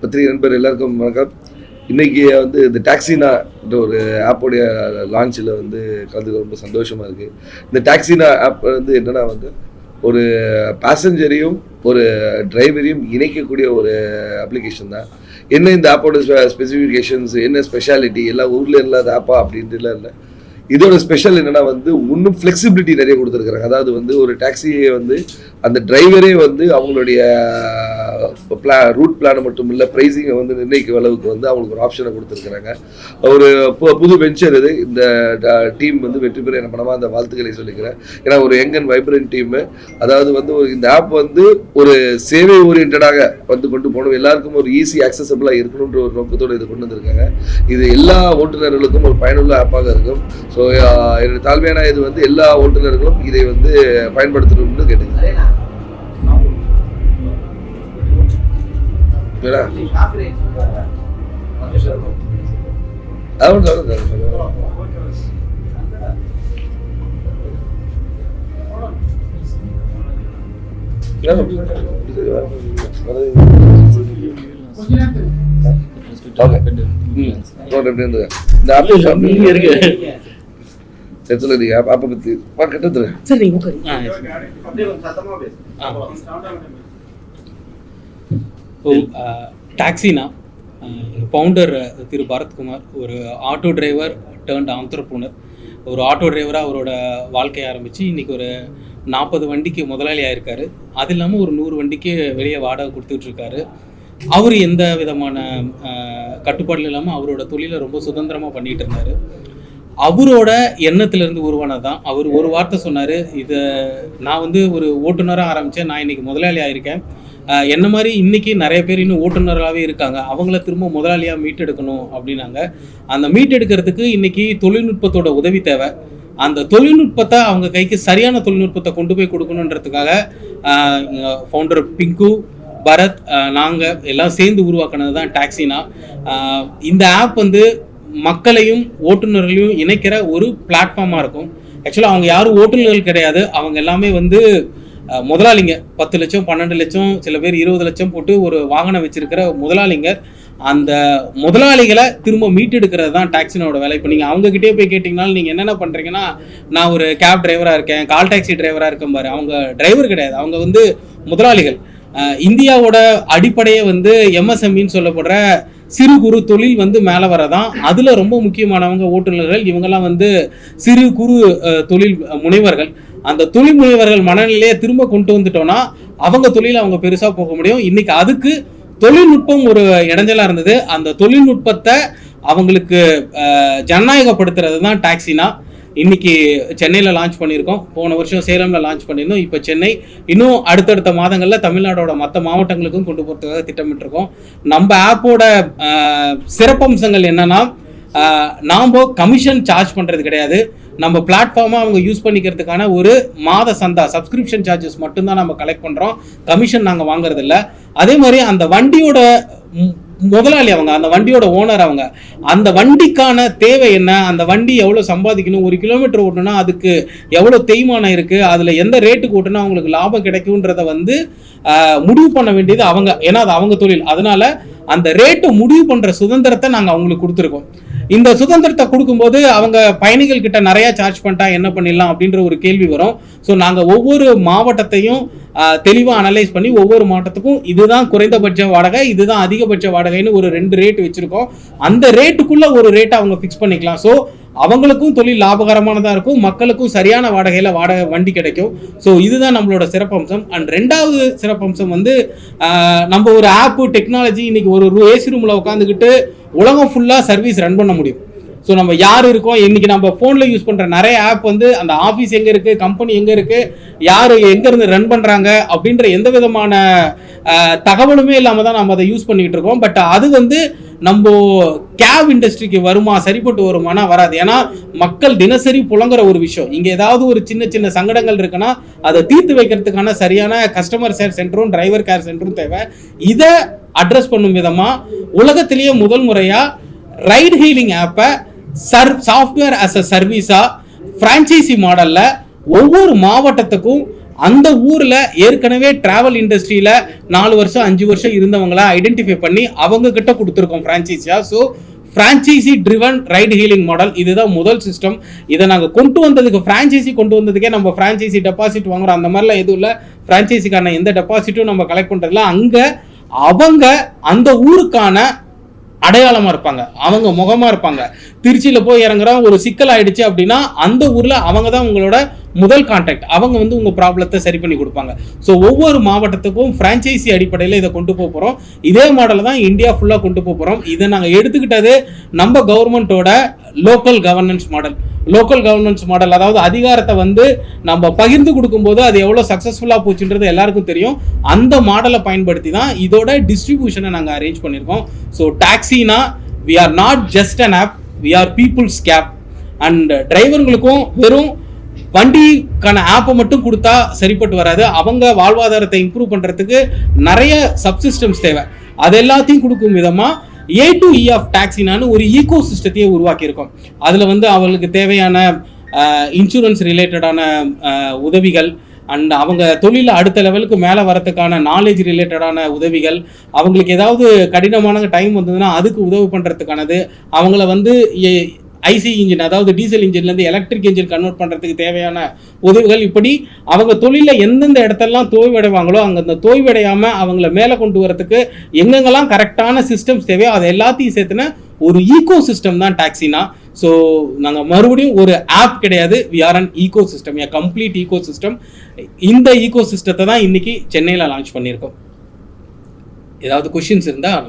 பத்திரிகை நண்பர் எல்லாருக்கும் வணக்கம். இன்னைக்கு வந்து இந்த டாக்ஸினா ஒரு ஆப்போடைய லான்ச்சில் வந்து கலந்துக்க ரொம்ப சந்தோஷமாக இருக்குது இந்த டாக்ஸினா ஆப் வந்து என்னன்னா வந்து ஒரு பேசஞ்சரையும் ஒரு டிரைவரையும் இணைக்கக்கூடிய ஒரு அப்ளிகேஷன் தான். என்ன இந்த ஆப்போட ஸ்பெசிஃபிகேஷன்ஸ் என்ன ஸ்பெஷாலிட்டி எல்லாம் ஊரில் இல்லாத ஆப்பா அப்படின்ட்டுலாம் இல்லை. இதோட ஸ்பெஷல் என்னென்னா வந்து இன்னும் ஃப்ளெக்சிபிலிட்டி நிறைய கொடுத்துருக்குறாங்க. அதாவது வந்து ஒரு டாக்ஸியை வந்து அந்த டிரைவரே வந்து அவங்களுடைய இப்போ பிளா ரூட் பிளானை மட்டும் இல்லை ப்ரைஸிங்கை வந்து நிர்ணயிக்கும் அளவுக்கு வந்து அவங்களுக்கு ஒரு ஆப்ஷனை கொடுத்துருக்குறாங்க. ஒரு பு- புது வெஞ்சர் இது. இந்த டீம் வந்து வெற்றி பெற என்ன பணமாக அந்த வாழ்த்துக்களை சொல்லிக்கிறேன். ஏன்னா ஒரு யங் அண்ட் வைப்ரண்ட் டீமு அதாவது வந்து ஒரு இந்த ஆப் வந்து ஒரு சேவை ஓரியன்டாக வந்து கொண்டு போகணும். எல்லாருக்கும் ஒரு ஈஸி ஆக்சசபிளாக இருக்கணுன்ற ஒரு நோக்கத்தோடு இது கொண்டு வந்திருக்காங்க. இது எல்லா ஓட்டுநர்களுக்கும் ஒரு பயனுள்ள ஆப்பாக இருக்கும். ஸோ என்னுடைய தாழ்மையான இது வந்து எல்லா ஓட்டுநர்களும் இதை வந்து பயன்படுத்தணும்னு கேட்டுக்கிறேன். ரோட் எப்படி இருந்தது இந்த ஆப் நீங்க இருக்கு எத்தனை நீங்க ஆப்பை பற்றி கிட்டத்துல சார் நீங்க டாக்ஸினா ஃபவுண்டர் திரு பரத்குமார் ஒரு ஆட்டோ டிரைவர் டேர்ன்ட் ஆண்டர்பூனர் ஒரு ஆட்டோ டிரைவராக அவரோட வாழ்க்கையை ஆரம்பித்து இன்றைக்கி ஒரு நாற்பது வண்டிக்கு முதலாளி ஆயிருக்காரு. அது இல்லாமல் ஒரு நூறு வண்டிக்கு வெளியே வாடகை கொடுத்துட்ருக்காரு. அவர் எந்த விதமான அஹ், கட்டுப்பாடும் இல்லாமல் அவரோட தொழிலை ரொம்ப சுதந்திரமாக பண்ணிகிட்டு இருந்தார் அவரோட எண்ணத்திலிருந்து உருவானது தான் அவர் ஒரு வார்த்தை சொன்னார் இதை நான் வந்து ஒரு ஓட்டுநராக ஆரம்பித்தேன் நான் இன்னைக்கு முதலாளி ஆயிருக்கேன். என்ன மாதிரி இன்னைக்கு நிறைய பேர் இன்னும் ஓட்டுநராகவே இருக்காங்க. அவங்கள திரும்ப முதலாளியாக மீட்டெடுக்கணும் அப்படின்னாங்க. அந்த மீட்டெடுக்கிறதுக்கு இன்னைக்கு தொழில்நுட்பத்தோட உதவி தேவை. அந்த தொழில்நுட்பத்தை அவங்க கைக்கு சரியான தொழில்நுட்பத்தை கொண்டு போய் கொடுக்கணுன்றதுக்காக ஃபவுண்டர் பிங்கு பரத் நாங்கள் எல்லாம் சேர்ந்து உருவாக்கினது தான் டாக்ஸினா இந்த ஆப் வந்து மக்களையும் ஓட்டுநர்களையும் இணைக்கிற ஒரு பிளாட்ஃபார்மாக இருக்கும். ஆக்சுவலாக அவங்க யாரும் ஓட்டுநர்கள் கிடையாது. அவங்க எல்லாமே வந்து முதலாளிங்க பத்து லட்சம் பன்னெண்டு லட்சம் சில பேர் இருபது லட்சம் போட்டு ஒரு வாகனம் வச்சிருக்கிற முதலாளிங்க அந்த முதலாளிகளை திரும்ப மீட்டெடுக்கிறது தான் டாக்ஸினோட வேலை. இப்போ நீங்கள் அவங்ககிட்டயே போய் கேட்டிங்கனாலும் நீங்கள் என்னென்ன பண்ணுறீங்கன்னா நான் ஒரு கேப் டிரைவராக இருக்கேன் கால் டாக்ஸி டிரைவராக இருக்கேன் பாரு. அவங்க டிரைவர் கிடையாது. அவங்க வந்து முதலாளிகள். இந்தியாவோட அடிப்படையை வந்து எம்எஸ்எம்இன்னு சொல்லப்படுற சிறு குறு தொழில் வந்து மேலே வரதான். அதில் ரொம்ப முக்கியமானவங்க ஓட்டுநர்கள் இவங்கெல்லாம் வந்து சிறு குறு தொழில் முனைவர்கள். அந்த தொழில் முனைவர்கள் மனநிலையை திரும்ப கொண்டு வந்துட்டோம்னா அவங்க தொழில் அவங்க பெருசாக போக முடியும். இன்னைக்கு அதுக்கு தொழில்நுட்பம் ஒரு இடைஞ்சலாக இருந்தது. அந்த தொழில்நுட்பத்தை அவங்களுக்கு ஜனநாயகப்படுத்துறது தான் டாக்ஸினா. இன்னைக்கு சென்னையில் லான்ச் பண்ணியிருக்கோம். போன வருஷம் சேலமில் லான்ச் பண்ணியிருந்தோம். இப்போ சென்னை இன்னும் அடுத்தடுத்த மாதங்களில் தமிழ்நாடோட மற்ற மாவட்டங்களுக்கும் கொண்டு போகிறதுக்காக திட்டமிட்டிருக்கோம். நம்ம ஆப்போட சிறப்பம்சங்கள் என்னன்னா நாம் கமிஷன் சார்ஜ் பண்ணுறது கிடையாது. நம்ம பிளாட்ஃபார்மாக அவங்க யூஸ் பண்ணிக்கிறதுக்கான ஒரு மாத சந்தா சப்ஸ்கிரிப்ஷன் சார்ஜஸ் மட்டும்தான் நம்ம கலெக்ட் பண்ணுறோம் கமிஷன் நாங்கள் வாங்குறதில்ல. அதே மாதிரி அந்த வண்டியோட முதலாளி அவங்க அந்த வண்டியோட ஓனர் அவங்க. அந்த வண்டிக்கான தேவை என்ன? அந்த வண்டி எவ்வளோ சம்பாதிக்கணும்? ஒரு கிலோமீட்டர் ஓட்டணும்னா அதுக்கு எவ்வளோ தேய்மானம் இருக்குது அதில் எந்த ரேட்டுக்கு ஓட்டுனா அவங்களுக்கு லாபம் கிடைக்குன்றத வந்து முடிவு பண்ண வேண்டியது அவங்க. ஏன்னா அது அவங்க தொழில். அதனால அந்த ரேட்டை முடிவு பண்ணுற சுதந்திரத்தை நாங்கள் அவங்களுக்கு கொடுத்துருக்கோம். இந்த சுதந்திரத்தை கொடுக்கும்போது அவங்க பயணிகள் கிட்ட நிறைய சார்ஜ் பண்ணிட்டா என்ன பண்ணிடலாம் அப்படின்ற ஒரு கேள்வி வரும். ஸோ நாங்கள் ஒவ்வொரு மாவட்டத்தையும் தெளிவாக அனலைஸ் பண்ணி ஒவ்வொரு மாவட்டத்துக்கும் இதுதான் குறைந்தபட்ச வாடகை இதுதான் அதிகபட்ச வாடகைன்னு ஒரு ரெண்டு ரேட் வச்சிருக்கோம். அந்த ரேட்டுக்குள்ள ஒரு ரேட்டை அவங்க ஃபிக்ஸ் பண்ணிக்கலாம். ஸோ அவங்களுக்கும் தொழில் லாபகரமானதாக இருக்கும் மக்களுக்கும் சரியான வாடகையில் வாடகை வண்டி கிடைக்கும். ஸோ இதுதான் நம்மளோட சிறப்பம்சம். அண்ட் ரெண்டாவது சிறப்பம்சம் வந்து நம்ம ஒரு ஆப்பு டெக்னாலஜி இன்னைக்கு ஒரு ஏசி ரூமில் உட்காந்துக்கிட்டு உலகம் ஃபுல்லாக சர்வீஸ் ரன் பண்ண முடியும். ஸோ நம்ம யார் இருக்கோம்? இன்னைக்கு நம்ம ஃபோனில் யூஸ் பண்ணுற நிறைய ஆப் வந்து அந்த ஆஃபீஸ் எங்கே இருக்குது கம்பெனி எங்கே இருக்குது யார் எங்கேருந்து ரன் பண்ணுறாங்க அப்படின்ற எந்த விதமான தகவலுமே இல்லாமல் தான் நம்ம அதை யூஸ் பண்ணிக்கிட்டு இருக்கோம். பட் அது வந்து நம்ம கேப் இண்டஸ்ட்ரிக்கு வருமா சரிப்பட்டு வருமானா வராது. ஏன்னா மக்கள் தினசரி புலங்குற ஒரு விஷயம். இங்கே ஏதாவது ஒரு சின்ன சின்ன சங்கடங்கள் இருக்குன்னா அதை தீர்த்து வைக்கிறதுக்கான சரியான கஸ்டமர் கேர் சென்டரும் டிரைவர் கேர் சென்டரும் தேவை. இதை அட்ரஸ் பண்ணும் விதமாக உலகத்திலேயே முதல் முறையாக ரைட் ஹீலிங் ஆப்பை சர் சாஃப்ட்வேர் அஸ் அ சர்வீஸாக ஃப்ரான்ச்சைசி மாடலில் ஒவ்வொரு மாவட்டத்துக்கும் அந்த ஊரில் ஏற்கனவே டிராவல் இண்டஸ்ட்ரியில் நாலு வருஷம் அஞ்சு வருஷம் இருந்தவங்கள ஐடென்டிஃபை பண்ணி அவங்க கிட்ட கொடுத்துருக்கோம் ஃப்ரான்ச்சைஸியாக so franchisee driven ride hailing model இதுதான் முதல் சிஸ்டம் இதை நாங்கள் கொண்டு வந்ததுக்கு ஃப்ரான்ச்சைசி கொண்டு வந்ததுக்கே நம்ம ஃப்ரான்ச்சைசி டெபாசிட் வாங்குறோம். அந்த மாதிரிலாம் எதுவும் இல்லை. ஃப்ரான்ச்சைசிக்கான எந்த டெபாசிட்டும் நம்ம கலெக்ட் பண்ணுறதுல அங்கே அவங்க அந்த ஊருக்கான அடையாளமாக இருப்பாங்க. அவங்க முகமாக இருப்பாங்க. திருச்சியில் போய் இறங்குற ஒரு சிக்கல் ஆயிடுச்சு அப்படின்னா அந்த ஊரில் அவங்க தான் உங்களோட முதல் கான்டாக்ட் அவங்க வந்து உங்கள் ப்ராப்ளத்தை சரி பண்ணி கொடுப்பாங்க. ஸோ ஒவ்வொரு மாவட்டத்துக்கும் ஃப்ரான்ச்சைசி அடிப்படையில் இதை கொண்டு போக போகிறோம் இதே மாடல் தான் இந்தியா ஃபுல்லாக கொண்டு போக போகிறோம் இதை நாங்கள் எடுத்துக்கிட்டது நம்ம கவர்மெண்ட்டோட local governance model local governance model அதாவது அதிகாரத்தை வந்து நம்ம பகிர்ந்து கொடுக்கும்போது அது எவ்வளோ சக்ஸஸ்ஃபுல்லாக போச்சுன்றது எல்லாருக்கும் தெரியும். அந்த மாடலை பயன்படுத்தி தான் இதோட டிஸ்ட்ரிபியூஷனை நாங்கள் அரேஞ்ச் பண்ணியிருக்கோம். So டாக்ஸினா we are not just an app we are peoples cab and டிரைவர்களுக்கும் வெறும் வண்டிக்கான ஆப்பை மட்டும் கொடுத்தா சரிப்பட்டு வராது. அவங்க வாழ்வாதாரத்தை இம்ப்ரூவ் பண்ணுறதுக்கு நிறைய சப்சிஸ்டம்ஸ் தேவை. அது எல்லாத்தையும் கொடுக்கும் விதமாக ஏ டு இ ஆஃப் டாக்ஸினான்னு ஒரு ஈகோ சிஸ்டத்தையே உருவாக்கியிருக்கோம். அதில் வந்து அவங்களுக்கு தேவையான இன்சூரன்ஸ் ரிலேட்டடான உதவிகள் அண்ட் அவங்க தொழிலில் அடுத்த லெவலுக்கு மேலே வரதுக்கான நாலேஜ் ரிலேட்டடான உதவிகள் அவங்களுக்கு ஏதாவது கடினமான டைம் வந்ததுன்னா அதுக்கு உதவி பண்ணுறதுக்கானது அவங்கள வந்து ஐசி இன்ஜின் அதாவது டீசல் இன்ஜின்லேருந்து எலக்ட்ரிக் இன்ஜின் கன்வெர்ட் பண்ணுறதுக்கு தேவையான உதவிகள் இப்படி அவங்க தொழிலில் எந்தெந்த இடத்தெல்லாம் தோய்வடைவாங்களோ அங்கே அந்த தோய்வடையாமல் அவங்கள மேலே கொண்டு வரத்துக்கு எங்கெங்கெல்லாம் கரெக்டான சிஸ்டம்ஸ் தேவையோ அதை எல்லாத்தையும் சேர்த்துன ஒரு ஈகோ சிஸ்டம் தான் டாக்ஸினா. ஸோ நாங்கள் மறுபடியும் ஒரு ஆப் கிடையாது. We are an ecosystem a complete ecosystem இந்த ஈகோ சிஸ்டத்தை தான் இன்னைக்கு சென்னையில் லான்ச் பண்ணியிருக்கோம். ஏதாவது கொஷின்ஸ் இருந்தால்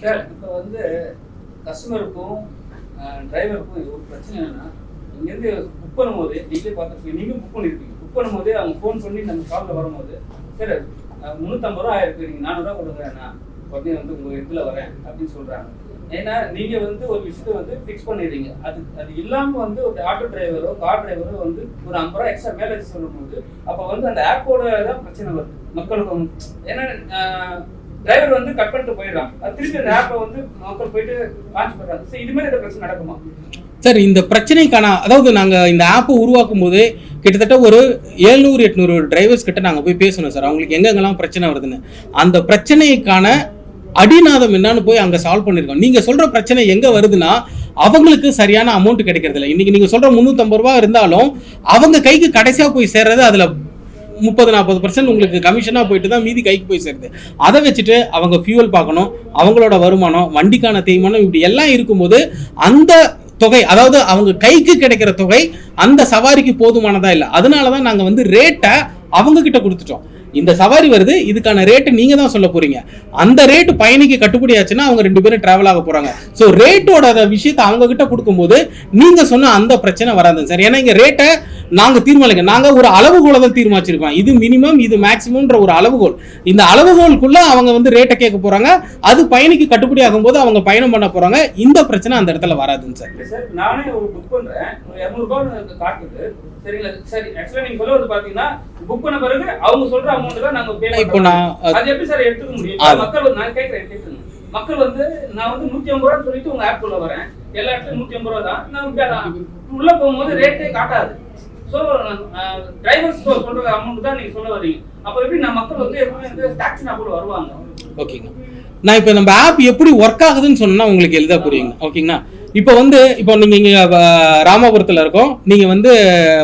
நம்ம வந்து கஸ்டமருக்கும் டிரைவருக்கும் ஒரு பிரச்சனை என்னன்னா இங்கேருந்து புக் பண்ணும்போது நீங்களே பார்த்துருப்பீங்க நீங்களும் புக் பண்ணியிருப்பீங்க புக் பண்ணும்போது அவங்க ஃபோன் பண்ணி நம்ம காலில் வரும்போது சரி முந்நூற்றம்பது ரூபா ஆயிருக்கு. நீங்கள் நானூறுரூவா கொடுங்க. நான் உடனே வந்து உங்கள் இதில் வரேன். அப்படின்னு சொல்கிறாங்க ஏன்னா நீங்கள் வந்து ஒரு விஷயத்தை வந்து ஃபிக்ஸ் பண்ணிடுறீங்க. அது அது இல்லாமல் வந்து ஒரு ஆட்டோ டிரைவரோ கார் டிரைவரோ வந்து ஒரு ஐம்பது ரூபா எக்ஸ்ட்ரா மேலே சொல்லும்போது அப்போ வந்து அந்த ஆப்போட தான் பிரச்சனை வருது. மக்களுக்கும் ஏன்னா டிரைவர் வந்து கட் பண்ணிட்டு போயிடலாம் திருப்பி அந்த ஆப்பை வந்து மக்கள் போயிட்டு லான்ச் பண்றாங்க சரி இது மாதிரி ஏதாவது பிரச்சனை நடக்குமா? சார் இந்த பிரச்சனைக்கான அதாவது நாங்கள் இந்த ஆப்பை உருவாக்கும் போது கிட்டத்தட்ட ஒரு ஏழ்நூறு எட்நூறு டிரைவர்ஸ் கிட்ட நாங்கள் போய் பேசணும் சார் அவங்களுக்கு எங்கெங்கெல்லாம் பிரச்சனை வருதுன்னு. அந்த பிரச்சனைக்கான அடிநாதம் என்னன்னு போய் அங்கே சால்வ் பண்ணியிருக்கோம் நீங்கள் சொல்கிற பிரச்சனை எங்கே வருதுன்னா அவங்களுக்கு சரியான அமௌண்ட் கிடைக்கிறது இல்லை நீங்கள் சொல்கிற முந்நூற்றம்பது ரூபா இருந்தாலும் அவங்க கைக்கு கடைசியாக போய் சேர்றது அதில் முப்பது நாற்பது பர்சன்ட் உங்களுக்கு கமிஷனாக போயிட்டு தான் மீதி கைக்கு போய் சேருது. அதை வச்சுட்டு அவங்க ஃபியூவல் பார்க்கணும் அவங்களோட வருமானம் வண்டிக்கான தேய்மானம் இப்படி எல்லாம் இருக்கும்போது அந்த தொகை அதாவது அவங்க கைக்கு கிடைக்கிற தொகை அந்த சவாரிக்கு போதுமானதா இல்லை. அதனால தான் நாங்கள் வந்து ரேட்டை அவங்க கிட்ட கொடுத்துட்டோம். இந்த சவாரி வருது இதுக்கான ரேட்டு நீங்க தான் சொல்ல போறீங்க. அந்த ரேட்டு பயணிக்கு கட்டுப்படி ஆச்சுன்னா அவங்க ரெண்டு பேரும் டிராவல் ஆக போறாங்க. ஸோ ரேட்டோட விஷயத்தை அவங்க கிட்ட கொடுக்கும்போது நீங்க சொன்ன அந்த பிரச்சனை வராது சார். ஏன்னா இங்க ரேட்டை நாங்க தீர்மானிக்க நாங்க ஒரு அளவுகோலை தான் தீர்மானிச்சிருக்கோம். இது மினிமம் இது மேக்சிமம்ன்ற ஒரு அளவுகோல். இந்த அளவுகோலுக்குள்ள அவங்க வந்து ரேட்டை கேட்க போறாங்க. அது பயணிக்கு கட்டுப்படி ஆகும்போது அவங்க பயணம் பண்ண போறாங்க. இந்த பிரச்சனை அந்த இடத்துல வராதுங்க சார். நானே ஒரு புக் பண்றேன். காட்டுது. சரிங்களா? சரி ஆக்சுவலா நீங்க சொல்ல வந்து பாத்தீங்கன்னா புக் பண்ண பிறகு அவங்க சொல்ற அமௌண்ட் தான் நாங்க பே இப்போ நான் அது எப்படி சார் எடுத்துக்க முடியும்? மக்கள் வந்து நான் கேட்கறேன் கேட்குங்க மக்கள் வந்து நான் வந்து நூத்தி ஐம்பது ரூபான்னு சொல்லிட்டு உங்க ஆப் உள்ள வரேன். எல்லா இடத்துலயும் நூத்தி ஐம்பது ரூபா தான். நான் உள்ள போகும்போது ரேட்டே காட்டாது. ஸோ டிரைவர்ஸ் சொல்ற அமௌண்ட் தான் நீங்க சொல்ல வரீங்க. அப்ப எப்படி நான் மக்கள் வந்து எப்பவுமே வந்து டாக்ஸி நான் கூட வருவாங்க? ஓகேங்க. நான் இப்போ நம்ம ஆப் எப்படி ஒர்க் ஆகுதுன்னு சொன்னா உங்களுக்கு எளிதா புரியுங்க. ஓகேங்களா? இப்போ வந்து இப்போ நீங்க இங்க ராமாபுரத்துல இருக்கோம். நீங்க வந்து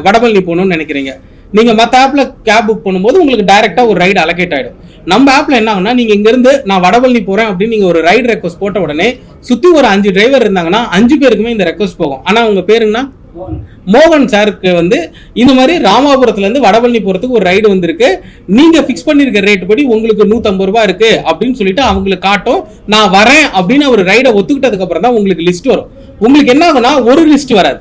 வடபழனி போகணும்னு நினைக்கிறீங்க. நீங்க மற்ற ஆப்ல கேப் புக் பண்ணும்போது உங்களுக்கு டைரக்டா ஒரு ரைடு அலோகேட் ஆயிடும். நம்ம ஆப்ல என்ன ஆகும்னா நீங்க இங்க இருந்து நான் வடபழனி போறேன் அப்படின்னு நீங்க ஒரு ரைடு ரெக்வஸ்ட் போட்ட உடனே சுத்தி ஒரு அஞ்சு டிரைவர் இருந்தாங்கன்னா அஞ்சு பேருக்குமே இந்த ரெக்வஸ்ட் போகும். ஆனா உங்க பேருங்கன்னா மோகன் சாருக்கு வந்து இந்த மாதிரி ராமாபுரத்துலேருந்து வடபழனி போகிறதுக்கு ஒரு ரைடு வந்திருக்கு. நீங்கள் ஃபிக்ஸ் பண்ணியிருக்க ரேட் படி உங்களுக்கு 150 ரூபாய் இருக்குது அப்படின்னு சொல்லிட்டு அவங்களுக்கு காட்டும். நான் வரேன் அப்படின்னு ஒரு ரைடை ஒத்துக்கிட்டதுக்கப்புறம் தான் உங்களுக்கு லிஸ்ட் வரும். உங்களுக்கு என்ன ஆகுனா ஒரு லிஸ்ட் வராது.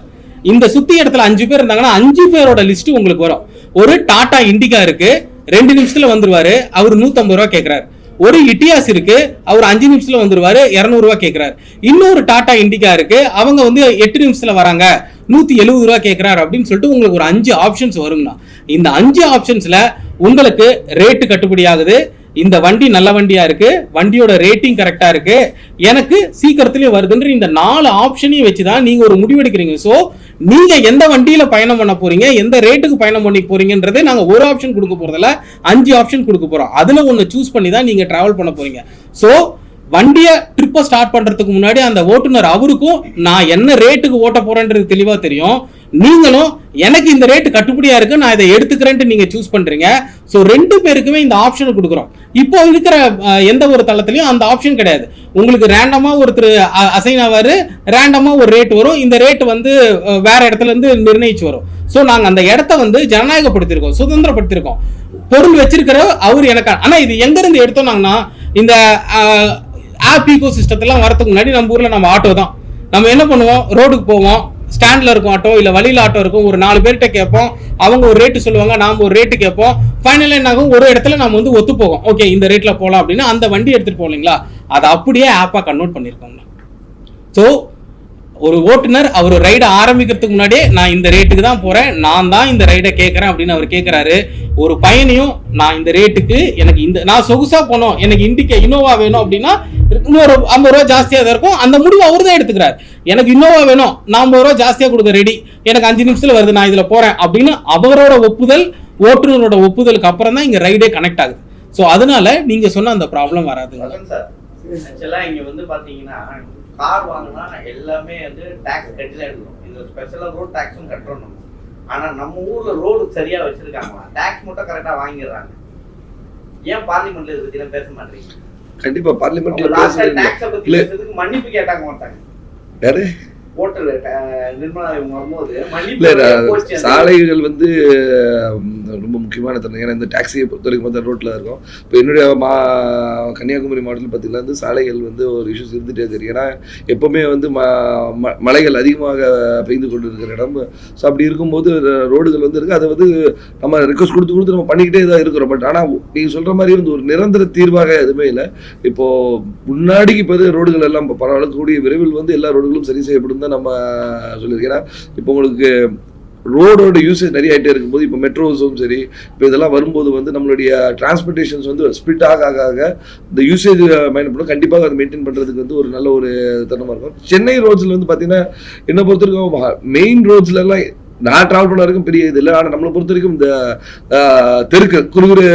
இந்த சுத்தி இடத்துல அஞ்சு பேர் இருந்தாங்கன்னா அஞ்சு பேரோட லிஸ்ட் உங்களுக்கு வரும். ஒரு டாடா இண்டிகா இருக்கு. ரெண்டு நிமிஷத்துல வந்துருவாரு. அவர் நூத்தம்பது ரூபா கேட்கிறாரு ஒரு இட்டியாஸ் இருக்கு. அவர் அஞ்சு நிமிஷத்துல வந்துருவாரு. இரநூறுவா கேட்கிறாரு இன்னொரு டாடா இண்டிகா இருக்கு. அவங்க வந்து எட்டு நிமிஷத்துல வராங்க. நூத்தி எழுபது ரூபா கேட்கிறாரு அப்படின்னு சொல்லிட்டு உங்களுக்கு ஒரு அஞ்சு ஆப்ஷன்ஸ் வருங்கண்ணா. இந்த அஞ்சு ஆப்ஷன்ஸ்ல உங்களுக்கு ரேட்டு கட்டுப்படி ஆகுது இந்த வண்டி நல்ல வண்டியா இருக்கு. வண்டியோட ரேட்டிங் கரெக்டா இருக்கு. எனக்கு சீக்கிரத்திலே வருதுன்ற இந்த நாலு ஆப்ஷனையும் வச்சுதான் நீங்க ஒரு முடிவெடுக்கிறீங்க. ஸோ நீங்க எந்த வண்டியில பயணம் பண்ண போறீங்க எந்த ரேட்டுக்கு பயணம் பண்ணி போறீங்கன்றதே நாங்க ஒரு ஆப்ஷன் கொடுக்க போகிறதில்ல அஞ்சு ஆப்ஷன் கொடுக்க போறோம். அதுல ஒன்னு சூஸ் பண்ணி தான் நீங்க டிராவல் பண்ண போறீங்க. ஸோ வண்டியை ட்ரிப்பை ஸ்டார்ட் பண்ணுறதுக்கு முன்னாடி அந்த ஓட்டுநர் அவருக்கும் நான் என்ன ரேட்டுக்கு ஓட்ட போகிறேன்றது தெளிவாக தெரியும். நீங்களும் எனக்கு இந்த ரேட்டு கட்டுப்படியாக இருக்கு நான் இதை எடுத்துக்கிறேன்ட்டு நீங்கள் சூஸ் பண்ணுறீங்க ஸோ ரெண்டு பேருக்குமே இந்த ஆப்ஷன் கொடுக்குறோம். இப்போ இருக்கிற எந்த ஒரு தளத்துலையும் அந்த ஆப்ஷன் கிடையாது. உங்களுக்கு ரேண்டமாக ஒருத்தர் அசைன் ஆவார் ரேண்டமாக ஒரு ரேட் வரும். இந்த ரேட் வந்து வேற இடத்துல இருந்து நிர்ணயிச்சு வரும். ஸோ நாங்கள் அந்த இடத்த வந்து ஜனநாயகப்படுத்திருக்கோம் சுதந்திரப்படுத்திருக்கோம் பொருள் வச்சிருக்கிற அவர் எனக்கு ஆனால் இது எங்கேருந்து எடுத்தோம்னாங்கன்னா இந்த ஆப் ஈகோ சிஸ்டத்தெல்லாம் வரதுக்கு முன்னாடி நம்ம ஊர்ல நம்ம ஆட்டோ தான். நம்ம என்ன பண்ணுவோம்? ரோடுக்கு போவோம். ஸ்டாண்ட்ல இருக்கும் ஆட்டோ இல்ல வழியில ஆட்டோ இருக்கும். ஒரு நாலு பேர்கிட்ட கேட்போம். அவங்க ஒரு ரேட்டு சொல்லுவாங்க. நாம ஒரு ரேட்டு கேட்போம். ஃபைனலாக என்ன ஆகும்? ஒரு இடத்துல நம்ம வந்து ஒத்து போகும். ஓகே இந்த ரேட்ல போகலாம் அப்படின்னு அந்த வண்டி எடுத்துட்டு போகலீங்களா அதை அப்படியே ஆப்பா கன்வெர்ட் பண்ணிருக்கோங்க ஸோ ஒரு ஓட்டுநர் அவர் ரைடை ஆரம்பிக்கிறதுக்கு முன்னாடியே நான் இந்த ரேட்டுக்கு தான் போறேன். நான் தான் இந்த ரைடை கேட்கறேன் அப்படின்னு அவர் கேட்கறாரு. ஒரு பயணியும் நான் இந்த ரேட்டுக்கு எனக்கு இந்த நான் சொகுசா போனோம். எனக்கு இண்டிகே இனோவா வேணும் அப்படின்னா இன்னொரு ஐம்பது ரூபா ஜாஸ்தியாக தான் இருக்கும். அந்த முடிவு அவர் தான் எடுத்துக்கிறார். எனக்கு இன்னோவா வேணும். நான் ஐம்பது ரூபா ஜாஸ்தியாக கொடுக்க ரெடி எனக்கு அஞ்சு நிமிஷத்தில் வருது நான் இதில் போகிறேன் அப்படின்னு அவரோட ஒப்புதல் ஓட்டுநரோட ஒப்புதலுக்கு அப்புறம் தான் இங்கே ரைடே கனெக்ட் ஆகுது. ஸோ அதனால நீங்கள் சொன்ன அந்த ப்ராப்ளம் வராதுங்க. வசந்த் சார் ஆக்சுவலா வந்து பார்த்தீங்கன்னா கார் வாங்கினா எல்லாமே வந்து டேக்ஸ் கட்டி தான் எடுக்கணும் இது ஸ்பெஷலாக ரோட் டேக்ஸும் கட்டுறோம் நம்ம நம்ம ஊரில் ரோடு சரியாக வச்சிருக்காங்களா? டேக்ஸ் மட்டும் கரெக்டாக வாங்கிடுறாங்க. ஏன் பார்லிமெண்ட்ல இதை பத்தி பேச மாட்டீங்க? கண்டிப்பா பார்லிமெண்ட்ல மன்னிப்பு கேட்டாங்க மாட்டாங்க யாரு? சாலைகள் வந்து ரொம்ப முக்கியமான தருணம். ஏன்னா இந்த டாக்ஸியை பொறுத்த வரைக்கும் பார்த்தா ரோட்டில் இருக்கும். இப்போ என்னுடைய மா கன்னியாகுமரி மாவட்டத்தில் பார்த்தீங்கன்னா வந்து சாலைகள் வந்து ஒரு இஷ்யூஸ் இருந்துகிட்டே தெரியும் ஏன்னா எப்போவுமே வந்து ம ம- அதிகமாக பெய்து கொண்டு இருக்கிற இடம். ஸோ அப்படி இருக்கும்போது ரோடுகள் வந்து இருக்குது அதை வந்து நம்ம ரிக்வஸ்ட் கொடுத்து கொடுத்து நம்ம பண்ணிக்கிட்டே தான் இருக்கிறோம். பட் ஆனால் நீங்கள் சொல்கிற மாதிரி இருந்து ஒரு நிரந்தர தீர்வாக எதுவுமே இல்லை. இப்போது முன்னாடிக்கு இப்போ ரோடுகள் எல்லாம் பரவாயில்ல கூடிய விரைவில் வந்து எல்லா ரோடுகளும் சரி செய்யப்படும் தான் நம்ம சொல்லியிருக்கேன் ஏன்னா இப்போ உங்களுக்கு ரோடோட யூசேஜ் நிறைய ஆகிட்டே இருக்கும்போது இப்போ மெட்ரோஸும் சரி இப்போ இதெல்லாம் வரும்போது வந்து நம்மளுடைய டிரான்ஸ்போர்ட்டேஷன்ஸ் வந்து ஸ்பிட் ஆக ஆக ஆக இந்த யூசேஜ் மைண்ட் பண்ண கண்டிப்பாக அதை மெயின்டைன் பண்ணுறதுக்கு வந்து ஒரு நல்ல ஒரு தருணமாக இருக்கும். சென்னை ரோட்ஸில் வந்து பார்த்தீங்கன்னா என்ன பொறுத்த வரைக்கும் மெயின் ரோட்ஸ்லலாம் நான் ட்ராவல் பண்ண வரைக்கும் பெரிய இது இல்லை. ஆனால் நம்மளை பொறுத்த வரைக்கும் இந்த ஆஹ், தெருக்கு குறுகுறு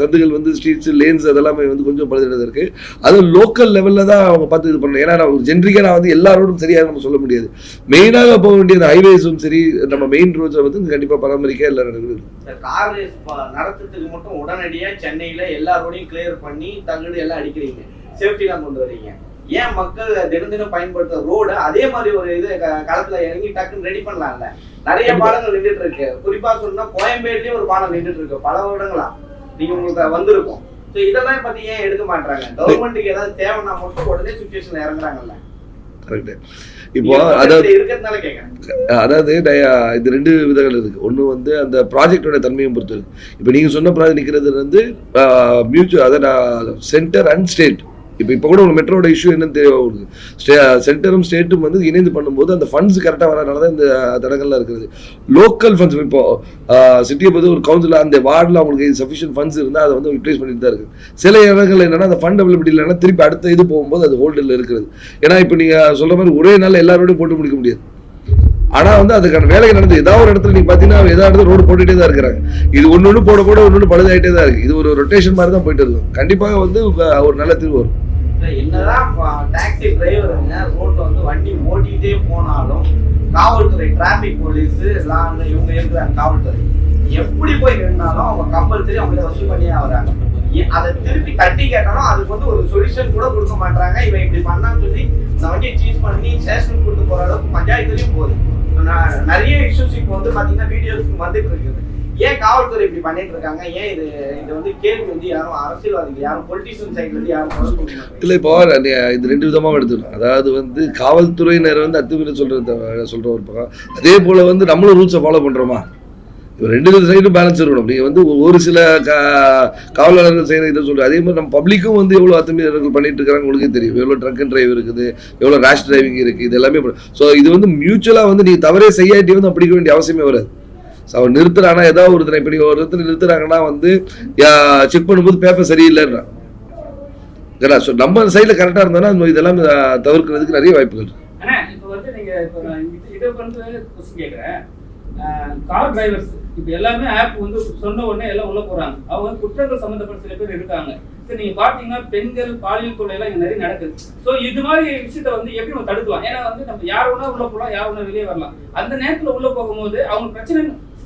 சந்துகள் வந்து ஸ்ட்ரீட்ஸ் லேன்ஸ் அதெல்லாமே வந்து கொஞ்சம் பழுதுகிறது இருக்குது அது லோக்கல் லெவலில் தான் அவங்க பார்த்து இது பண்ணணும். ஏன்னா நான் ஜென்ரிக்காக நான் வந்து எல்லா ரோடும் சரியாக நம்ம சொல்ல முடியாது. மெயினாக போக வேண்டிய அந்த ஹைவேஸும் சரி நம்ம மெயின் ரோட்ஸை வந்து கண்டிப்பாக பராமரிக்க எல்லாம் நடக்குது நடத்துறதுக்கு மட்டும் உடனடியாக சென்னையில் எல்லா ரோடையும் கிளியர் பண்ணி தகுடு எல்லாம் அடிக்கிறீங்க. சேஃப்டி எல்லாம் கொண்டு வரீங்க. ஏன் மக்கள் தினம் தினம் பயன்படுத்துற ரோடு அதே மாதிரி ஒரு இது க- களத்துல இறங்கி டக்குன்னு ரெடி பண்ணலாம்ல? நிறைய பாலங்கள் நின்றுட்டு இருக்கு. குறிப்பா சொல்லணும்னா கோயம்பேட்லயே ஒரு பாலம் நின்றுட்டு இருக்கு. பல வருடங்களா. நீங்க உங்களுக்கு வந்திருக்கும். ஸோ இதெல்லாம் பத்தி ஏன் எடுக்க மாட்டாங்க கவர்மெண்ட்டுக்கு ஏதாவது தேவைன்னா மட்டும் உடனே சுச்சுவேஷன்ல இறங்குறாங்கல்ல. கரெக்டு இப்போ அதாவது அதாவது இது ரெண்டு விதங்கள் இருக்கு. ஒன்று வந்து அந்த ப்ராஜெக்டோட தன்மையும் பொறுத்து இருக்கு. இப்போ நீங்கள் சொன்ன ப்ராஜெக்ட் நிற்கிறது வந்து மியூச்சுவல் அதாவது சென்டர் அண்ட் ஸ்டேட் இப்போ இப்போ கூட ஒரு மெட்ரோட இஷ்யூ என்னன்னு தெரிய ஸ்டே சென்டரும் ஸ்டேட்டும் வந்து இணைந்து பண்ணும்போது அந்த ஃபண்ட்ஸ் கரெக்டாக வரனால தான் இந்த தடங்கள்லாம் இருக்கிறது லோக்கல் ஃபண்ட்ஸ் இப்போ சிட்டியை பொறுத்த ஒரு கவுன்சில் அந்த வார்டில் அவங்களுக்கு சஃபிஷியன்ட் ஃபண்ட்ஸ் இருந்தால் அதை வந்து யூட்டிலைஸ் பண்ணிட்டு தான் இருக்குது. சில இடங்கள் என்னன்னா அந்த ஃபண்ட் அவைலபிலிட்டி இல்லைன்னா திருப்பி அடுத்த இது போகும்போது அது ஹோல்டில் இருக்கிறது ஏன்னா இப்போ நீங்கள் சொல்கிற மாதிரி ஒரே நாள் எல்லாரோடையும் போட்டு முடிக்க முடியாது. ஆனால் வந்து அதுக்கான வேலைகள் நடந்து ஏதாவது ஒரு இடத்துல நீங்கள் பார்த்தீங்கன்னா ஏதாவது இடத்துல ரோடு போட்டுகிட்டே தான் இருக்கிறாங்க. இது ஒன்று ஒன்று போட போட ஒன்று பழுதாயிட்டே தான் இருக்குது இது ஒரு ரொட்டேஷன் மாதிரி தான் போயிட்டு இருக்கும் கண்டிப்பாக வந்து ஒரு நல்ல தீர்வு வரும். என்னதான் டாக்ஸி டிரைவருங்க ரோட்ல வந்து வண்டி ஓட்டிக்கிட்டே போனாலும் காவல்துறை டிராபிக் போலீஸ் எல்லாம் இவங்க இருக்கிறாங்க காவல்துறை. எப்படி போய் நின்னாலும் அவங்க கம்பல்சரி அவங்கள வசூல் பண்ணியே வராங்க ஏ- அதை திருப்பி தட்டி கேட்டாலும் அதுக்கு வந்து ஒரு சொல்யூஷன் கூட கொடுக்க மாட்டாங்க இவன் இப்படி பண்ணான்னு சொல்லி இந்த வண்டியை சீஸ் பண்ணி ஸ்டேஷன் கூட்டு போற அளவுக்கு பஞ்சாயத்துலயும் போகுது. நிறைய இஷ்யூஸ் இப்போ வந்து பாத்தீங்கன்னா வீடியோஸ் வந்துட்டு இருக்குது. ஏன் காவல்துறை இப்படி பண்ணிட்டு இருக்காங்க? ஏன் இது இது வந்து கேள்வி வந்து யாரும் அரசியல்வாதிகள் யாரும் பொலிட்டிஷியன் சைட்ல இருந்து யாரும் இல்ல இப்போ நீ- இது ரெண்டு விதமாக எடுத்துக்கணும். அதாவது வந்து காவல்துறையினர் வந்து அத்துமீறி சொல்றது சொல்ற ஒரு பக்கம். அதே போல வந்து நம்மளும் ரூல்ஸை ஃபாலோ பண்றோமா? இப்போ ரெண்டு சைடும் பேலன்ஸ் இருக்கணும். நீங்கள் வந்து ஒரு சில கா காவலாளர்கள் செய்கிற இதை சொல்கிறேன் அதே மாதிரி நம்ம பப்ளிக்கும் வந்து எவ்வளோ அத்துமீறல்கள் பண்ணிட்டு இருக்காங்க உங்களுக்கே தெரியும். எவ்வளோ ட்ரக் அண்ட் டிரைவ் இருக்குது எவ்வளோ ரேஷ் டிரைவிங் இருக்குது இது எல்லாமே ஸோ இது வந்து மியூச்சுவலாக வந்து நீங்கள் தவறே செய்யாட்டி வந்து படிக்க வேண்டிய அவசியமே வராது. ஸோ அவன் நிறுத்துறானா? ஏதாவது ஒருத்தனை இப்படி ஒருத்தர் நிறுத்துறாங்கன்னா வந்து செக் பண்ணும்போது பேப்பர் சரியில்லைன்றான் ஏன்னா ஸோ நம்ம சைடில் கரெக்டாக இருந்தோம்னா இதெல்லாம் தவிர்க்கிறதுக்கு நிறைய வாய்ப்புகள் இருக்கு. ஆனா இப்போ வந்து நீங்க இதை கார் டிரைவர்ஸ் இப்போ எல்லாமே ஆப் வந்து சொன்ன உடனே எல்லாம் உள்ள போறாங்க. அவங்க வந்து குற்றங்கள் சம்பந்தப்பட்ட சில பேர் இருக்காங்க. சரி நீங்க பாத்தீங்கன்னா பெண்கள் பாலியல் தொழில் எல்லாம் நிறைய நடக்குது. சோ இது மாதிரி விஷயத்த வந்து எப்படி நம்ம தடுக்கலாம்? ஏன்னா வந்து நம்ம யார் வேணா உள்ள போலாம் யார் வேணா வெளியே வரலாம். அந்த நேரத்துல உள்ள போகும்போது அவங்க பிரச்சனை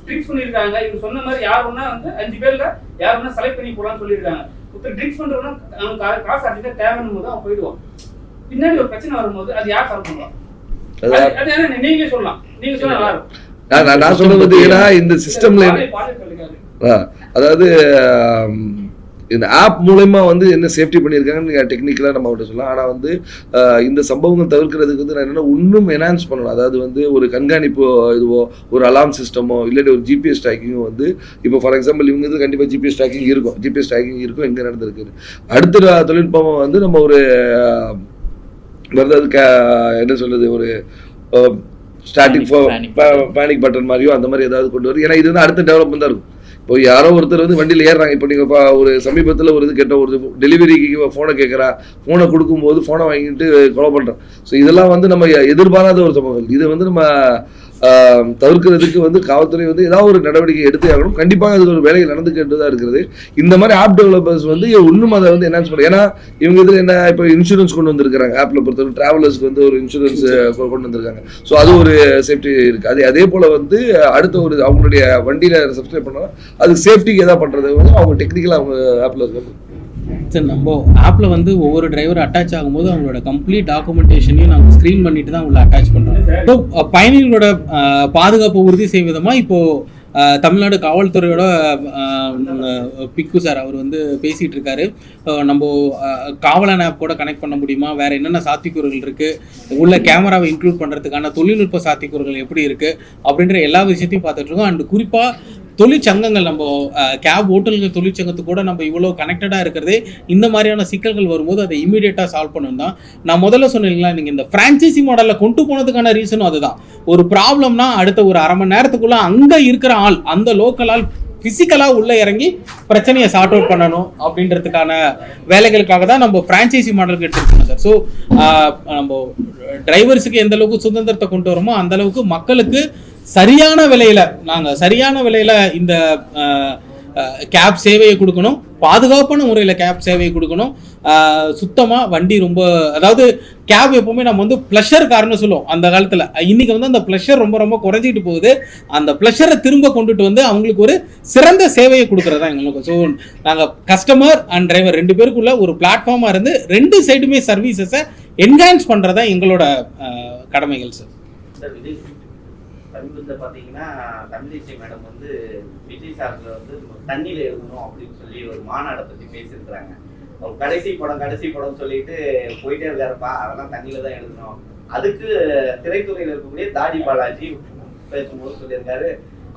ட்ரிக்ஸ் பண்ணிருக்காங்க இவங்க சொன்ன மாதிரி யார் வேணா வந்து அஞ்சு பேர்ல யார் வேணா செலக்ட் பண்ணி போலாம்னு சொல்லியிருக்காங்க. ஒருத்தர் ட்ரிக்ஸ் பண்றவனா அவனுக்கு கா- காசு அடிச்சுட்டா தேவைன்னும் போது அவன் போயிடுவான். பின்னாடி ஒரு பிரச்சனை வரும்போது அது யார் சால்வ் பண்ணுவான் அது- நீங்களே சொல்லலாம். நீங்க சொன்னா நான் நான் சொல்றது ஏன்னா இந்த சிஸ்டம்ல அதாவது இந்த ஆப் மூலயமா வந்து என்ன சேஃப்டி பண்ணியிருக்காங்கன்னு டெக்னிக்கலாக நம்ம அவர்கிட்ட சொல்லலாம். ஆனால் வந்து இந்த சம்பவங்கள் தவிர்க்கிறதுக்கு வந்து நான் என்னன்னா இன்னும் என்ஹான்ஸ் பண்ணணும் அதாவது வந்து ஒரு கண்காணிப்பு இதுவோ ஒரு அலாம் சிஸ்டமோ இல்லாட்டி ஒரு ஜிபிஎஸ் ட்ராக்கிங்கோ வந்து இப்போ ஃபார் எக்ஸாம்பிள் இவங்க இது கண்டிப்பாக ஜிபிஎஸ் ட்ராக்கிங் இருக்கும். ஜிபிஎஸ் ட்ராக்கிங் இருக்கும். எங்கே நடந்திருக்குது அடுத்த தொழில்நுட்பம் வந்து நம்ம ஒரு வருது என்ன சொல்றது ஒரு ஸ்டார்டிங் பேனிக் பட்டன் மாதிரியோ அந்த மாதிரி ஏதாவது கொண்டு வரும். ஏன்னா இது வந்து அடுத்த டெவலப்மெண்ட் தான் இருக்கும். இப்போ யாரோ ஒருத்தர் வந்து வண்டியில் ஏறுறாங்க. இப்போ நீங்கள் ஒரு சமீபத்தில் ஒரு இது கேட்ட ஒரு டெலிவரிக்கு ஃபோனை கேட்குறா ஃபோனை கொடுக்கும்போது ஃபோனை வாங்கிட்டு கொலை பண்ணுறான் ஸோ இதெல்லாம் வந்து நம்ம எதிர்பாராத ஒரு சம்பவங்கள். இதை வந்து நம்ம தவிர்க்கிறதுக்கு வந்து காவல்துறை வந்து ஏதாவது ஒரு நடவடிக்கை எடுத்தே ஆகணும். கண்டிப்பாக அது ஒரு வேலை நடந்துக்கிட்டு தான் இருக்கிறது. இந்த மாதிரி ஆப் டெவலப்பர்ஸ் வந்து இன்னும் அதை வந்து என்ஹான்ஸ் பண்ண ஏன்னா இவங்க இதில் என்ன இப்போ இன்சூரன்ஸ் கொண்டு வந்திருக்காங்க ஆப்பில் பொறுத்தவரை டிராவலர்ஸ்க்கு வந்து ஒரு இன்சூரன்ஸ் கொண்டு வந்திருக்காங்க. ஸோ அது ஒரு சேஃப்டி இருக்குது அதே அதே போல் வந்து அடுத்த ஒரு அவங்களுடைய வண்டியில் சப்ஸ்கிரைப் பண்ணால் அது சேஃப்டிக்கு எதாவது பண்ணுறது வந்து அவங்க டெக்னிக்கலாக அவங்க ஆப்பில் இருக்காங்க சரி நம்ம ஆப்பில் வந்து ஒவ்வொரு டிரைவர் அட்டாச் ஆகும்போது அவங்களோட கம்ப்ளீட் டாக்குமெண்டேஷனையும் நாங்கள் ஸ்க்ரீன் பண்ணிட்டு தான் அவங்களை அட்டாச் பண்ணுறோம் ஸோ பயணிகளோட பாதுகாப்பு பாதுகாப்பை உறுதி செய்யும் விதமாக இப்போது தமிழ்நாடு காவல்துறையோட பிக்கு சார் அவர் வந்து பேசிகிட்டு இருக்காரு. நம்ம காவலன் ஆப் கூட கனெக்ட் பண்ண முடியுமா? வேறு என்னென்ன சாத்தியக்கூறுகள் இருக்குது உள்ள கேமராவை இன்க்ளூட் பண்ணுறதுக்கான தொழில்நுட்ப சாத்தியக்கூறுகள் எப்படி இருக்கு? அப்படின்ற எல்லா விஷயத்தையும் பார்த்துட்ருக்கோம் அண்ட் குறிப்பாக தொழிற்சங்கங்கள் நம்ம கேப் ஓட்டல்கள் தொழிற்சங்கத்து கூட நம்ம இவ்வளோ கனெக்டடாக இருக்கிறதே இந்த மாதிரியான சிக்கல்கள் வரும்போது அதை இமீடியட்டாக சால்வ் பண்ணணும் தான் நான் முதல்ல சொன்னீங்களா நீங்கள் இந்த ஃப்ரான்ச்சைசி மாடலில் கொண்டு போனதுக்கான ரீசனும் அதுதான். ஒரு ப்ராப்ளம்னா அடுத்த ஒரு அரை மணி நேரத்துக்குள்ளே அங்கே இருக்கிற ஆள் அந்த லோக்கல் ஆள் ஃபிசிக்கலாக உள்ளே இறங்கி பிரச்சனையை சார்ட் அவுட் பண்ணணும் அப்படின்றதுக்கான வேலைகளுக்காக தான் நம்ம ஃப்ரான்ச்சைசி மாடலுக்கு எடுத்துருக்கோம் சார். ஸோ நம்ம டிரைவர்ஸுக்கு எந்த அளவுக்கு சுதந்திரத்தை கொண்டு வரோமோ அந்த அளவுக்கு மக்களுக்கு சரியான விலையில நாங்கள் சரியான விலையில இந்த கேப் சேவையை கொடுக்கணும். பாதுகாப்பான முறையில் கேப் சேவையை கொடுக்கணும். சுத்தமாக வண்டி ரொம்ப அதாவது கேப் எப்பவுமே நம்ம வந்து ப்ளஷர் காரணம் சொல்லுவோம் அந்த காலத்தில். இன்னைக்கு வந்து அந்த ப்ளஷர் ரொம்ப ரொம்ப குறைஞ்சிட்டு போகுது. அந்த ப்ளஷரை திரும்ப கொண்டுட்டு வந்து அவங்களுக்கு ஒரு சிறந்த சேவையை கொடுக்குறது தான் எங்களுக்கு. ஸோ நாங்கள் கஸ்டமர் அண்ட் டிரைவர் ரெண்டு பேருக்குள்ள ஒரு பிளாட்ஃபார்மாக இருந்து ரெண்டு சைடுமே சர்வீசஸை என்ஹான்ஸ் பண்ணுறதா எங்களோட கடமைகள் சார் சார் சமீபத்தில் பார்த்தீங்கன்னா தமிழிசை மேடம் வந்து விஜய் சார்ல வந்து தண்ணியில் எழுதணும் அப்படின்னு சொல்லி ஒரு மாநாடை பற்றி பேசியிருக்கிறாங்க. அவர் கடைசி படம் கடைசி படம் சொல்லிட்டு போயிட்டே இருக்காருப்பா. அதெல்லாம் தண்ணியில தான் எழுதணும். அதுக்கு திரைத்துறையில் இருக்கக்கூடிய தாடி பாலாஜி பேசும்போது சொல்லியிருக்காரு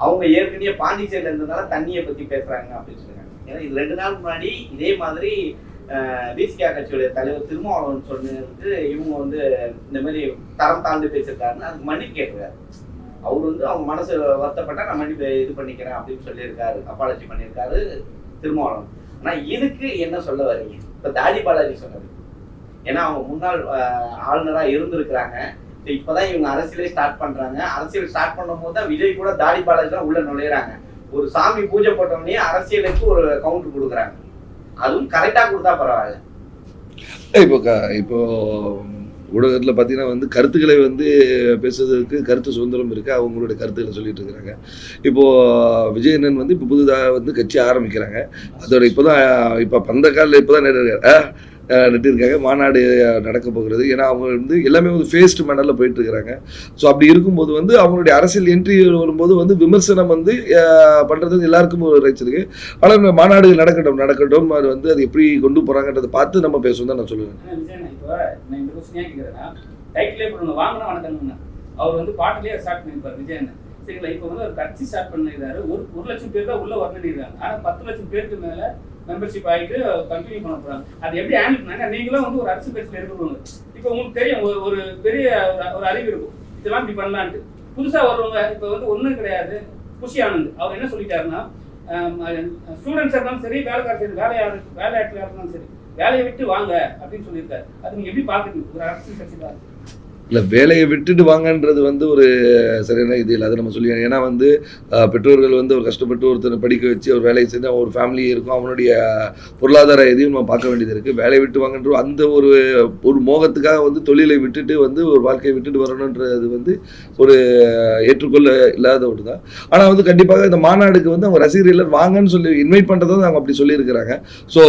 அவங்க ஏற்கனவே பாண்டிச்சேரியில் இருந்ததுனால தண்ணியை பற்றி பேசுறாங்க அப்படின்னு சொல்லுறாங்க ஏன்னா இது ரெண்டு நாள் முன்னாடி இதே மாதிரி பிசிகா கட்சியுடைய தலைவர் திருமாவளவன் சொன்னதுக்கு இவங்க வந்து இந்த மாதிரி தரம் தாழ்ந்து பேசியிருக்காருன்னு அதுக்கு மன்னிப்பு கேட்டிருக்காரு. அவர் வந்து அவங்க மனசு வருத்தப்பட்டா நான் மன்னிப்பு இது பண்ணிக்கிறேன் அப்படின்னு சொல்லியிருக்காரு. அப்பாலஜி பண்ணியிருக்காரு திருமாவளவன். ஆனால் இதுக்கு என்ன சொல்ல வரீங்க? இப்போ தாடி பாலாஜி சொன்னது. ஏன்னா அவங்க முன்னாள் ஆளுநராக இருந்திருக்கிறாங்க. இப்ப இவங்க அரசியலே ஸ்டார்ட் பண்ணுறாங்க அரசியல் ஸ்டார்ட் பண்ணும்போது தான் விஜய் கூட தாடி பாலாஜி தான் உள்ள நுழையிறாங்க. ஒரு சாமி பூஜை போட்டவனே அரசியலுக்கு ஒரு கவுண்டர் கொடுக்குறாங்க. அதுவும் கரெக்டாக கொடுத்தா பரவாயில்ல. இப்போ இப்போ ஊடகத்தில் பார்த்தீங்கன்னா வந்து கருத்துக்களை வந்து பேசுறதுக்கு கருத்து சுதந்திரம் இருக்குது அவங்களுடைய கருத்துக்களை சொல்லிட்டு இருக்கிறாங்க. இப்போது விஜயண்ணன் வந்து இப்போ புதுதாக வந்து கட்சி ஆரம்பிக்கிறாங்க. அதோட இப்போ தான் இப்போ பந்த காலில் இப்போ தான் நட்டிருக்காங்க. மாநாடு நடக்க போகிறது. ஏன்னா அவங்க வந்து எல்லாமே வந்து ஃபேஸ்ட் மேனரில் போயிட்டு இருக்கிறாங்க. ஸோ அப்படி இருக்கும்போது வந்து அவங்களுடைய அரசியல் என்ட்ரி வரும்போது வந்து விமர்சனம் வந்து பண்ணுறது வந்து எல்லாருக்கும் ஒரு ரைட்ஸ் ஆனால் மாநாடு நடக்கட்டும் நடக்கட்டும் அது வந்து அது எப்படி கொண்டு போகிறாங்கன்றதை பார்த்து நம்ம பேசுவோம் தான் நான் சொல்லுவேன். இப்போ நான் இந்த கொஸ்டின் ஏன் கேட்கிறேன்னா டைட்டிலே போடணும் வாங்கின வணக்கம்னா அவர் வந்து பாட்டிலேயே ஸ்டார்ட் பண்ணியிருப்பார் விஜயன். சரிங்களா? இப்போ வந்து ஒரு கட்சி ஸ்டார்ட் பண்ணிருக்காரு ஒரு ஒரு லட்சம் பேர் தான் உள்ள வரணும்னு இருக்காங்க பத்து லட்சம் பேருக்கு மேலே மெம்பர்ஷிப் ஆகிட்டு கண்டினியூ பண்ண போறாங்க. அது எப்படி ஹேண்டில் பண்ணாங்க? நீங்களும் வந்து ஒரு அரசு கட்சியில் இருக்கிறவங்க இப்போ உங்களுக்கு தெரியும் ஒரு ஒரு பெரிய ஒரு- ஒரு அறிவு இருக்கும். இதெல்லாம் இப்படி பண்ணலான்ட்டு. புதுசாக வருவங்க இப்போ வந்து ஒன்றும் கிடையாது. குஷி ஆனந்த். அவர் என்ன சொல்லிட்டாருன்னா ஸ்டூடெண்ட்ஸாக இருந்தாலும் சரி வேலைக்காரர் சரி வேலையாளர் வேலையாட்களாக இருந்தாலும் சரி வேலையை விட்டு வாங்க அப்படின்னு சொல்லியிருக்காரு. அது நீங்க எப்படி பாக்குறீங்க ஒரு அரசியல் கட்சி இல்லை வேலையை விட்டுட்டு வாங்கன்றது வந்து ஒரு சரியான இது இல்லை அதை நம்ம சொல்லி ஏன்னா வந்து பெற்றோர்கள் வந்து ஒரு கஷ்டப்பட்டு ஒருத்தனை படிக்க வச்சு ஒரு வேலையை செஞ்சு அவன் ஒரு ஃபேமிலி இருக்கும். அவனுடைய பொருளாதார இதையும் நம்ம பார்க்க வேண்டியது இருக்குது வேலையை விட்டு வாங்கன்ற அந்த ஒரு ஒரு மோகத்துக்காக வந்து தொழிலை விட்டுட்டு வந்து ஒரு வாழ்க்கையை விட்டுட்டு வரணுன்றது வந்து ஒரு ஏற்றுக்கொள்ள இல்லாத ஒன்று தான் ஆனால் வந்து கண்டிப்பாக இந்த மாநாடுக்கு வந்து அவங்க ரசிகர்கள் வாங்கன்னு சொல்லி இன்வைட் பண்ணுறதை அவங்க அப்படி சொல்லியிருக்கிறாங்க. ஸோ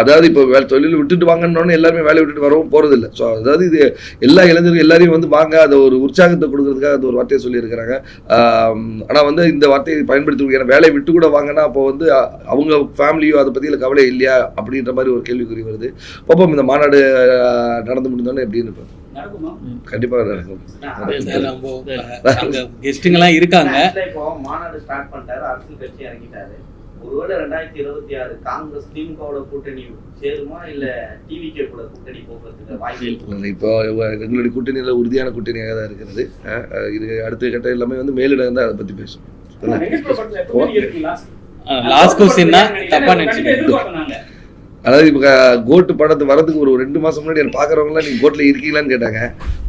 அதாவது இப்போ வேலை தொழில் விட்டுட்டு வாங்கன்னு எல்லாருமே வேலையை விட்டுட்டு வரவும் போகிறதில்ல ஸோ அதாவது இது எல்லா இளைஞர்கள் எல்லாரையும் வந்து வாங்க அதை ஒரு உற்சாகத்தை கொடுக்கறதுக்காக அந்த ஒரு வார்த்தையை சொல்லியிருக்கிறாங்க. ஆனால் வந்து இந்த வார்த்தையை பயன்படுத்தி ஏன்னா வேலையை விட்டு கூட வாங்கினா அப்போ வந்து அவங்க ஃபேமிலியோ அதை பற்றியில் கவலை இல்லையா அப்படின்ற மாதிரி ஒரு கேள்விக்குறி வருது. பாப்போம் இந்த மாநாடு நடந்து முடிந்தோன்னே எப்படின்னு இருப்போம் நடக்குமா? கண்டிப்பாக நடக்கும். கெஸ்ட்டுங்கெல்லாம் இருக்காங்க. இப்போ மாநாடு ஸ்டார்ட் பண்ணிட்டாரு அரசியல் கட்சி இறங்கிட்டாரு. ஒருவேளை ரெண்டாயிரத்தி இருபத்தி ஆறு காங்கிரஸ் திமுகவோட கூட்டணி சேருமா இல்ல டிவிகே கூட கூட்டணி போகிறதுக்கு வாய்ப்பு இப்போ எங்களுடைய கூட்டணியில் உறுதியான கூட்டணியாக தான் இருக்கிறது. இது அடுத்த கட்டம் எல்லாமே வந்து மேலிடம் தான் அதை பற்றி பேசும் லாஸ்ட் கொஸ்டின்னா தப்பா நினைச்சுக்கோங்க. அதாவது இப்போ கோட்டு படத்து வரதுக்கு ஒரு ரெண்டு மாசம் முன்னாடி எனக்கு பார்க்குறவங்களாம் நீங்கள் கோட்டில் இருக்கீங்களான்னு கேட்டாங்க.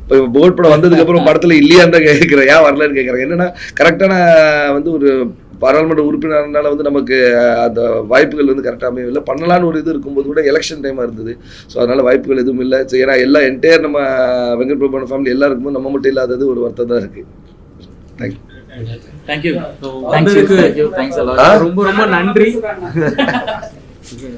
இப்போ கோட் படம் வந்ததுக்கு அப்புறம் படத்துல இல்லையான்னு தான் கேட்குறேன் ஏன் வரலன்னு கேட்குறேன் என்னன்னா கரெக்டான வந்து ஒரு பாராளுமன்ற உறுப்பினர்னால வந்து நமக்கு அந்த வாய்ப்புகள் வந்து கரெக்டாக அமையவில்லை. பண்ணலான்னு ஒரு இது இருக்கும்போது கூட எலெக்ஷன் டைமாக இருந்தது. ஸோ அதனால வாய்ப்புகள் எதுவும் இல்லை. ஸோ ஏன்னா எல்லா என்டையர் நம்ம வெங்கட் பிரபு ஃபேமிலி எல்லாருக்கும் நம்ம மட்டும் இல்லாதது ஒரு வருத்தம் தான் இருக்கு. Thank you thank you? ரொம்ப ரொம்ப நன்றி.